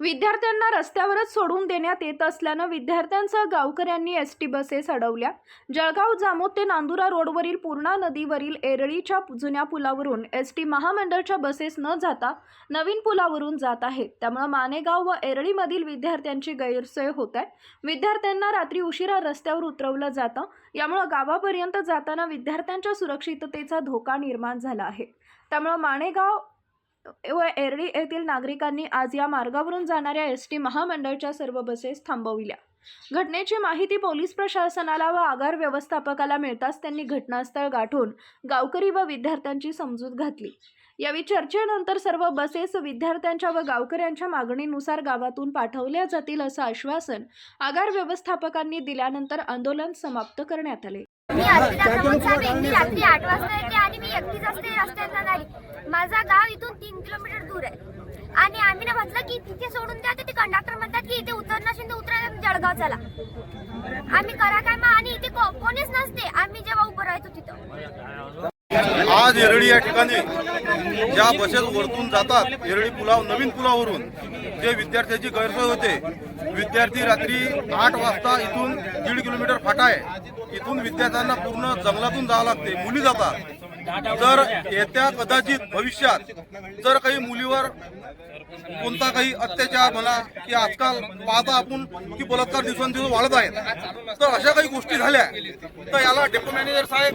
विद्यार्थ्यांना रस्त्यावरच सोडून देण्यात येत असल्यानं विद्यार्थ्यांसह गावकऱ्यांनी एस टी बसेस अडवल्या. जळगाव जामोद ते नांदुरा रोडवरील पूर्णा नदीवरील एरळीच्या जुन्या पुलावरून एस टी महामंडळच्या बसेस न जाता नवीन पुलावरून जात आहेत. त्यामुळे मानेगाव व एरळीमधील विद्यार्थ्यांची गैरसोय होत आहे. विद्यार्थ्यांना रात्री उशिरा रस्त्यावर उतरवलं जातं. यामुळं गावापर्यंत जाताना विद्यार्थ्यांच्या सुरक्षिततेचा धोका निर्माण झाला आहे. त्यामुळं माणेगाव व एरळी येथील नागरिकांनी आज या मार्गावरून जाणाऱ्या एस टी महामंडळच्या सर्व बसेस थांबविल्या. घटनेची माहिती पोलीस प्रशासनाला व आगार व्यवस्थापकाला मिळताच त्यांनी घटनास्थळ गाठून गावकरी व विद्यार्थ्यांची समजूत घातली. यावेळी चर्चेनंतर सर्व बसेस विद्यार्थ्यांच्या व गावकऱ्यांच्या मागणीनुसार गावातून पाठवल्या जातील असं आश्वासन आगार व्यवस्थापकांनी दिल्यानंतर आंदोलन समाप्त करण्यात आले. मी रात्री आठ वाजता येते आणि मी एकटीच असते रस्त्यात जाणारी माझा गाव इथून तीन किलोमीटर दूर आहे. आणि आम्ही ना म्हटलं की तिथे सोडून द्या तर ते कंडक्टर म्हणतात की इथे उतर नसेल तर उतरा जळगाव चला. आम्ही करा काय मग? आणि इथे को- कोणीच नसते. आम्ही जेव्हा उभं राहतो तिथं. आज एरळी या ठिकाणी ज्या बसेस वरतून जातात एरळी पुलाव नवीन पुलावरून जे विद्यार्थ्याची गैरसोय होते विद्यार्थी रात्री आठ वाजता इथून दीड किलोमीटर फाटा आहे. इथून विद्यार्थ्यांना पूर्ण जंगलातून जावं लागते मुली जातात. जर येत्या कदाचित भविष्यात जर काही मुलीवर कोणता काही अत्याचार म्हणा की आजकाल पाहता आपण की बलात्कार दिवसांदिवस वाढत आहेत. तर अशा काही गोष्टी झाल्या. तर याला डेपो मॅनेजर साहेब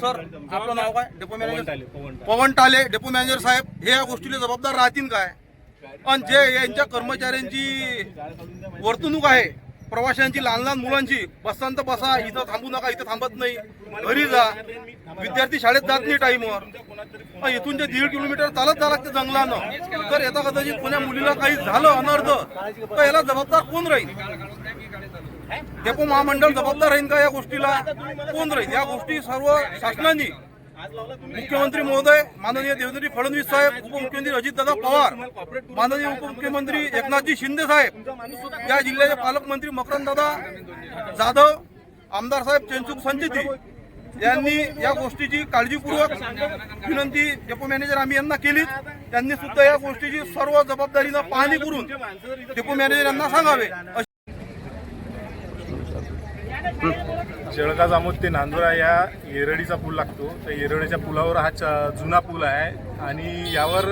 सर आपलं नाव काय? Depot manager? पवन टाले डेपो मॅनेजर साहेब हे या गोष्टीला जबाबदार राहतील काय? पण जे यांच्या कर्मचाऱ्यांची वर्तणूक आहे प्रवाशांची लहान लहान मुलांची बसांत बसा इथं थांबू नका इथं थांबत नाही. घरी जा. विद्यार्थी शाळेत जात नाही टाईमवर. इथून जे दीड किलोमीटर चालत जावं लागते जंगलानं. तर येता कदाचित कोण्या मुलीला काही झालं अनर्थ तर याला जबाबदार कोण राहील? डेपो महामंडळ जबाबदार राहील का या गोष्टीला? कोण राहील? या गोष्टी सर्व शासनाने मुख्यमंत्री महोदय माननीय देवेंद्र फडणवीस साहेब उपमुख्यमंत्री अजितदादा पवार माननीय उपमुख्यमंत्री एकनाथजी शिंदे साहेब या जिल्ह्याचे पालकमंत्री मकरंददादा जाधव आमदार साहेब चेंचूक संचिती यांनी या गोष्टीची काळजीपूर्वक विनंती डेपो मॅनेजर आम्ही यांना केली त्यांनी सुद्धा या गोष्टीची सर्व जबाबदारीनं पाहणी करून डेपो मॅनेजर यांना सांगावे. अशी जामोद ते नांदुरा या येरळीचा पूल लागतो. त्या येरळीच्या पुलावर हा च- जुना पूल आहे आणि यावर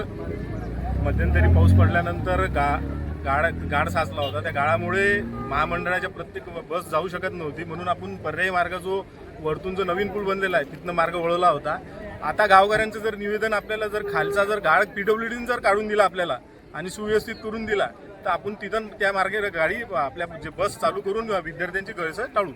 मध्यंतरी पाऊस पडल्यानंतर गा गाड गाड साचला होता. त्या गाळामुळे महामंडळाच्या प्रत्येक बस जाऊ शकत नव्हती. म्हणून आपण पर्यायी मार्ग जो वरतून जो नवीन पूल बनलेला आहे तिथनं मार्ग वळवला होता. आता गावकऱ्यांचं जर निवेदन आपल्याला जर खालचा जर गाळ पीडब्ल्यूडीने जर काढून दिला आपल्याला आणि सुव्यवस्थित करून दिला तर आपण तिथं त्या मार्गे गाडी आपल्या जे बस चालू करून विद्यार्थ्यांची गैरसोय टाळू.